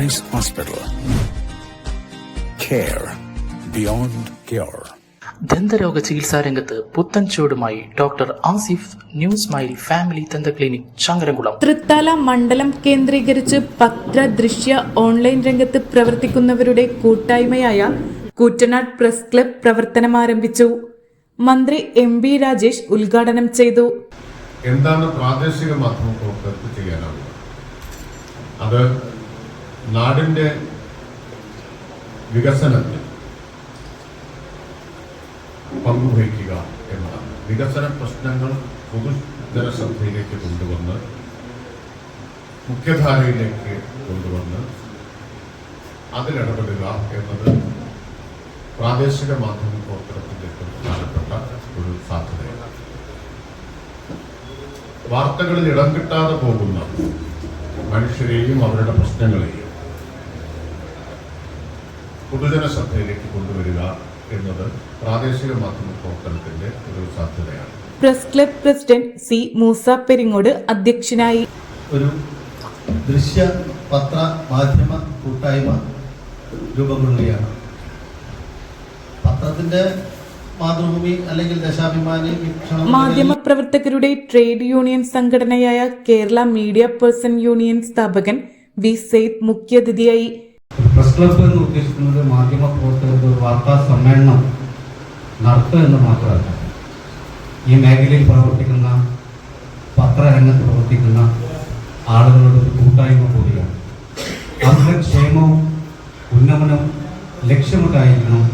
Price Hospital. Care beyond cure. ദന്തരോഗ ചികിത്സാ രംഗത്ത് പുത്തൻ ചുവടുമായി doctor Asif new smile family ദന്ത ക്ലിനിക് ചങ്ങരംകുളം തൃത്താല മണ്ഡലം കേന്ദ്രീകരിച്ച് പത്ര ദൃശ്യ ഓൺലൈൻ രംഗത്ത് പ്രവർത്തിക്കുന്നവരുടെ കൂട്ടായ്മയായ കൂറ്റനാട് പ്രസ് ക്ലബ് പ്രവർത്തനം ആരംഭിച്ചു മന്ത്രി എം ബി രാജേഷ് ഉദ്ഘാടനം ചെയ്തു എന്താണ് പ്രാദേശിക മാധ്യമ പ്രവർത്തകർക്ക് ചെയ്യാനാവുക അത് നാടിന്റെ വികസനത്തിൽ പങ്കുവഹിക്കുക എന്നതാണ്. വികസന പ്രശ്നങ്ങൾ പൊതുജനശ്രദ്ധയിലേക്ക് കൊണ്ടുവന്ന് മുഖ്യധാരയിലേക്ക് കൊണ്ടുവന്ന് അതിലിടപെടുക എന്നത് പ്രാദേശിക മാധ്യമ പ്രവർത്തനത്തിന്റെ പ്രധാനപ്പെട്ട ഒരു സാധ്യതയാണ്. വാർത്തകളിൽ ഇടം കിട്ടാതെ പോകുന്ന മനുഷ്യരെയും അവരുടെ പ്രശ്നങ്ങളെയും പൊതുജന ശ്രദ്ധയിലേക്ക് കൊണ്ടുവരിക എന്നത് പ്രാദേശിക മാധ്യമ പ്രവർത്തനത്തിന്റെ ഒരു സാധ്യതയാണ്. Press club president C Moosa Peringode അധ്യക്ഷനായി. ഒരു ദൃശ്യ പത്ര മാധ്യമ കൂട്ടായ്മ രൂപം കൊള്ളുകയാണ് പത്രത്തിന്റെ മാതൃഭൂമി അല്ലെങ്കിൽ ദശാഭിമാനി മാധ്യമ പ്രവർത്തകരുടെ ട്രേഡ് യൂണിയൻ സംഘടനയായ കേരള മീഡിയ പേഴ്സൺ യൂണിയൻ സ്ഥാപകൻ വി സെയ്ദ് മുഖ്യാതിഥിയായി. പ്രസ് ക്ലബ്ബ് എന്ന് ഉദ്ദേശിക്കുന്നത് മാധ്യമ പ്രവർത്തകർക്ക് ഒരു വാർത്താ സമ്മേളനം നടത്തുക എന്ന് മാത്രമല്ല. ഈ മേഖലയിൽ പ്രവർത്തിക്കുന്ന പത്രരംഗത്ത് പ്രവർത്തിക്കുന്ന ആളുകളുടെ ഒരു കൂട്ടായ്മ കൂടിയാണ്. അവരുടെ ക്ഷേമവും ഉന്നമനം ലക്ഷ്യമിട്ടായിരിക്കണം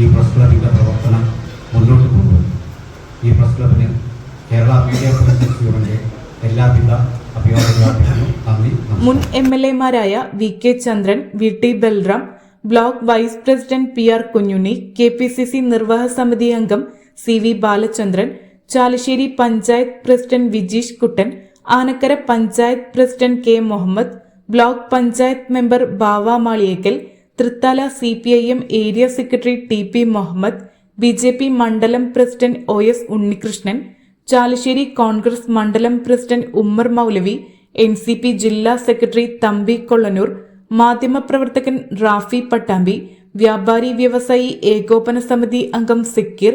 ഈ പ്രസ് ക്ലബിന്റെ പ്രവർത്തനം മുന്നോട്ട് കൊണ്ടുപോകുന്നത് ഈ പ്രസ് ക്ലബിന് കേരള മീഡിയ യൂണിയന്റെ എല്ലാവിധ മുൻ M L എമാരായ V K Chandran V T Balram block vice president P R Kunhunni K P C C നിർവാഹക സമിതി അംഗം C V Balachandran Chalissery panchayat president Vijeesh Kuttan Anakkara panchayat president K Muhammad block panchayat member Bava Maliyekkal Thrithala C P I M area secretary T P Muhammad B J P മണ്ഡലം president O S Unnikrishnan Chalissery Congress മണ്ഡലം president Ummer Moulavi N C P ജില്ലാ secretary Thampi Kollanur മാധ്യമപ്രവർത്തകൻ റാഫി പട്ടാമ്പി വ്യാപാരി വ്യവസായി ഏകോപന സമിതി അംഗം Sikkir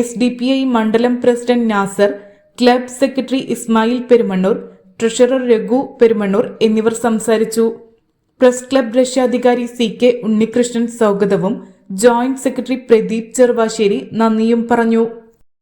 S D P I മണ്ഡലം president Nasar club secretary Ismail Perumannur treasurer Raghu Perumannur എന്നിവർ സംസാരിച്ചു. പ്രസ് ക്ലബ് രക്ഷാധികാരി സി കെ ഉണ്ണികൃഷ്ണൻ സ്വാഗതവും ജോയിന്റ് സെക്രട്ടറി പ്രദീപ് ചെറുവാശ്ശേരി നന്ദിയും പറഞ്ഞു.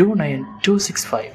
two nine two six five